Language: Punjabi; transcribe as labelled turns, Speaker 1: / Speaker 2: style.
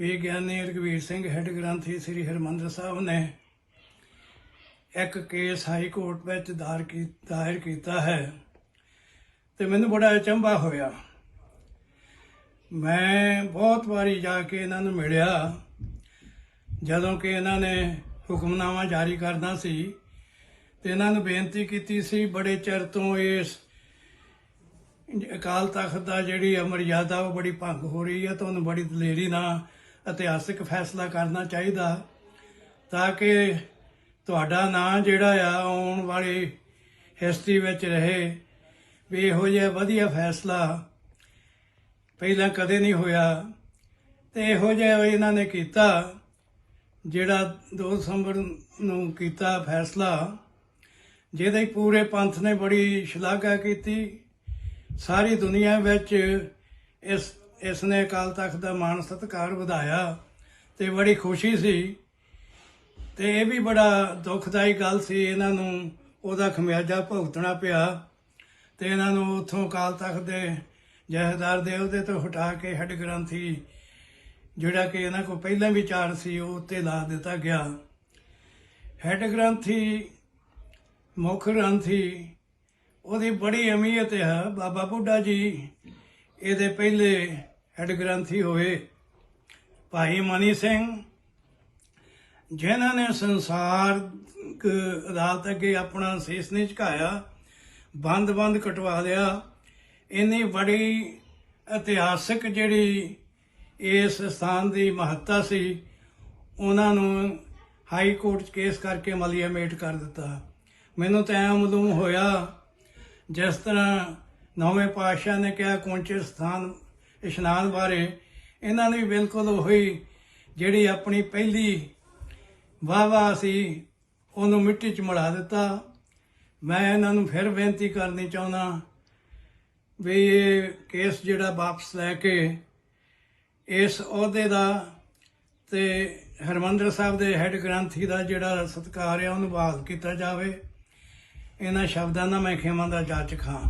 Speaker 1: ਵੀ ਗਿਆਨੀ ਰਘਵੀਰ ਸਿੰਘ ਹੈੱਡ ਗ੍ਰੰਥੀ ਸ੍ਰੀ ਹਰਿਮੰਦਰ ਸਾਹਿਬ ਨੇ ਇੱਕ ਕੇਸ ਹਾਈ ਕੋਰਟ ਵਿੱਚ ਦਾਇਰ ਕੀ, ਦਾਇਰ ਕੀਤਾ ਹੈ ਤੇ ਮੈਨੂੰ ਬੜਾ ਅਚੰਭਾ ਹੋਇਆ। ਮੈਂ ਬਹੁਤ ਵਾਰੀ ਜਾ ਕੇ ਇਹਨਾਂ ਨੂੰ ਮਿਲਿਆ, ਜਦੋਂ ਕਿ ਇਹਨਾਂ ਨੇ ਹੁਕਮਨਾਮਾ ਜਾਰੀ ਕਰਨਾ ਸੀ ਤੇ ਇਹਨਾਂ ਨੂੰ ਬੇਨਤੀ ਕੀਤੀ ਸੀ, ਬੜੇ ਚਿਰ ਤੋਂ ਇਸ ਅਕਾਲ ਤਖਤ ਦਾ ਜਿਹੜੀ ਆ ਮਰਜ਼ਾਦਾ ਉਹ ਬੜੀ ਭੰਗ ਹੋ ਰਹੀ ਹੈ ਤੁਹਾਨੂੰ ਬੜੀ ਦਲੇਰੀ ਨਾਲ ਇਤਿਹਾਸਿਕ ਫੈਸਲਾ ਕਰਨਾ ਚਾਹੀਦਾ ਤਾਂ ਕਿ ਤੁਹਾਡਾ ਨਾਂ ਜਿਹੜਾ ਆ ਆਉਣ ਵਾਲੀ ਹਿਸਟਰੀ ਵਿੱਚ ਰਹੇ। ਵੀ ਇਹੋ ਜਿਹਾ ਵਧੀਆ ਫੈਸਲਾ ਪਹਿਲਾਂ ਕਦੇ ਨਹੀਂ ਹੋਇਆ ਤੇ ਇਹੋ ਜਿਹਾ ਇਹਨਾਂ ਨੇ ਕੀਤਾ ਜਿਹੜਾ 2 ਦਸੰਬਰ ਨੂੰ ਕੀਤਾ ਫੈਸਲਾ, ਜਿਹਦੇ ਪੂਰੇ ਪੰਥ ਨੇ ਬੜੀ ਸ਼ਲਾਘਾ ਕੀਤੀ। ਸਾਰੀ ਦੁਨੀਆ ਵਿੱਚ ਇਸ ਇਸ ਨੇ ਅਕਾਲ ਤਖਤ ਦਾ ਮਾਣ ਸਤਿਕਾਰ ਵਧਾਇਆ ਤੇ ਬੜੀ ਖੁਸ਼ੀ ਸੀ। ਤੇ ਇਹ ਵੀ ਬੜਾ ਦੁਖਦਾਈ ਗੱਲ ਸੀ, ਇਹਨਾਂ ਨੂੰ ਉਹਦਾ ਖਮਿਆਜਾ ਭੁਗਤਣਾ ਪਿਆ ਤੇ ਇਹਨਾਂ ਨੂੰ ਉਥੋਂ ਅਕਾਲ ਤਖਤ ਦੇ ਜਹੇਦਾਰ ਦੇ ਉਹਦੇ ਤੋਂ ਹਟਾ ਕੇ ਹੈੱਡ ਗ੍ਰੰਥੀ ਜਿਹੜਾ ਕਿ ਇਹਨਾਂ ਕੋਲ ਪਹਿਲਾਂ ਵੀ ਚਾਰ ਸੀ, ਉਹ ਉੱਤੇ ਲਾ ਦਿੱਤਾ ਗਿਆ। ਹੈੱਡ ਗ੍ਰੰਥੀ, ਮੁੱਖ ਗ੍ਰੰਥੀ, ਉਹਦੀ ਬੜੀ ਅਹਿਮੀਅਤ ਹੈ। ਬਾਬਾ ਬੁੱਢਾ ਜੀ, ਇਹਦੇ ਪਹਿਲੇ ਹੈੱਡ ਗ੍ਰੰਥੀ ਹੋਏ ਭਾਈ ਮਨੀ ਸਿੰਘ, ਜਿਨ੍ਹਾਂ ਨੇ ਸੰਸਾਰ ਅਦਾਲਤ ਅੱਗੇ ਆਪਣਾ ਸੀਸ ਨਹੀਂ ਝੁਕਾਇਆ ਬੰਦ-ਬੰਦ ਕਟਵਾ ਲਿਆ, ਇੰਨੀ ਬੜੀ ਇਤਿਹਾਸਿਕ ਜਿਹੜੀ ਇਸ ਸਥਾਨ ਦੀ ਮਹੱਤਤਾ ਸੀ, ਉਹਨਾਂ ਨੂੰ ਹਾਈ ਕੋਰਟ 'ਚ ਕੇਸ ਕਰਕੇ ਮਲੀਆਮੇਟ ਕਰ ਦਿੱਤਾ। ਮੈਨੂੰ ਤਾਂ ਐਂ ਮਾਲੂਮ ਹੋਇਆ, ਜਿਸ ਤਰ੍ਹਾਂ ਨੌਵੇਂ ਪਾਤਸ਼ਾਹ ਨੇ ਕਿਹਾ, ਕੌਂਚੇ ਸਥਾਨ ਇਸ਼ਨਾਨ ਬਾਰੇ ਇਹਨਾਂ ਨੇ ਵੀ ਬਿਲਕੁਲ ਉਹੀ ਜਿਹੜੀ ਆਪਣੀ ਪਹਿਲੀ ਵਾਹ ਸੀ, ਉਹਨੂੰ ਮਿੱਟੀ 'ਚ ਮਿਲਾ ਦਿੱਤਾ। ਮੈਂ ਇਹਨਾਂ ਨੂੰ ਫਿਰ ਬੇਨਤੀ ਕਰਨੀ ਚਾਹੁੰਦਾ ਵੀ ਇਹ ਕੇਸ ਜਿਹੜਾ ਵਾਪਸ ਲੈ ਕੇ ਇਸ ਅਹੁਦੇ ਦਾ ਤੇ ਹਰਮੰਦਰ ਸਾਹਿਬ ਦੇ ਹੈੱਡ ਗ੍ਰੰਥੀ ਦਾ ਜਿਹੜਾ ਸਤਿਕਾਰ ਹੈ ਉਹਨੂੰ ਬਹਾਲ ਕੀਤਾ ਜਾਵੇ। ਇਹਨਾਂ ਸ਼ਬਦਾਂ ਦਾ ਮੈਂ ਖਿਮਾ ਦਾ ਜਾਚ ਖਾਂ